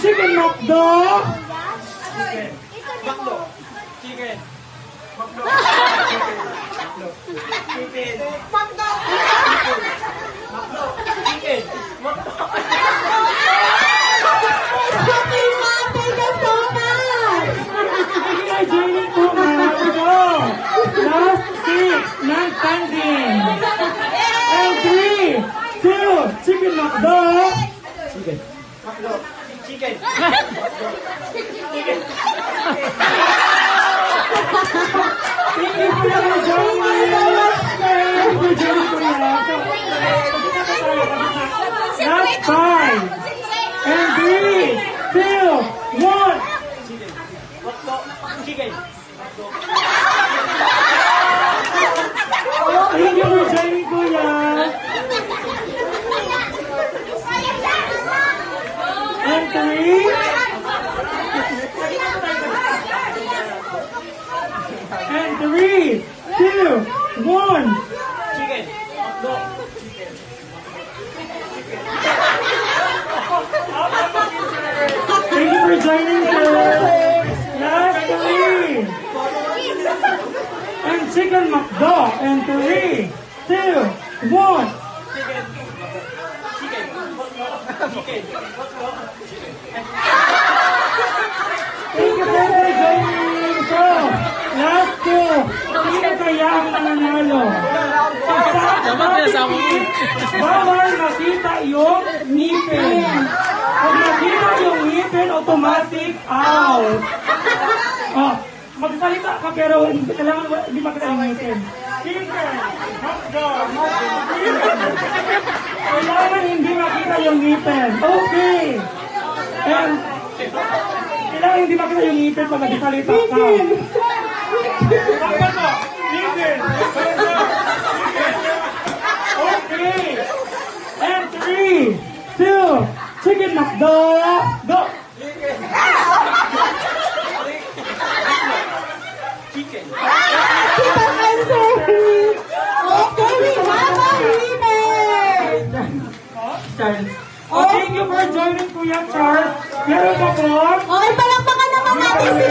Chicken McDo. Chicken. Makdo. Chicken. Makdo. Chicken. Makdo. Makdo. Chicken. Makdo. Okay, ma. Thank you so much. Thank you guys joining po mga go. Last six, non-standing. And three, two, chicken McDo. Chicken. Makdo. Chicken. Thank you for your joining. Thank you for joining Last five. And three, two, one. Makdo. Chicken. One. Chicken. Makdo. Thank you for joining, sir. Last three. And chicken McDo. And three, two, one. Chicken. Chicken. Makdo. Chicken. Nanalo? Dapat kasama mo. Bawal makita yung ngipin. Pag nakita yung ngipin, automatic out. Oh, magsalita ka pero kailangan hindi makita yung ngipin. Chicken, hotdog, Kailangan hindi makita yung ngipin. Okay. And, kailangan hindi makita yung ngipin pag nagsalita ka. Ngipin. Okay. And three, two, chicken McDo. Go. Chicken. Tita Mercedes. Okay, we have a winner. Charles. Oh, thank you for joining Kuya Charles. Meron pa po. Okay, palakpakan naman natin si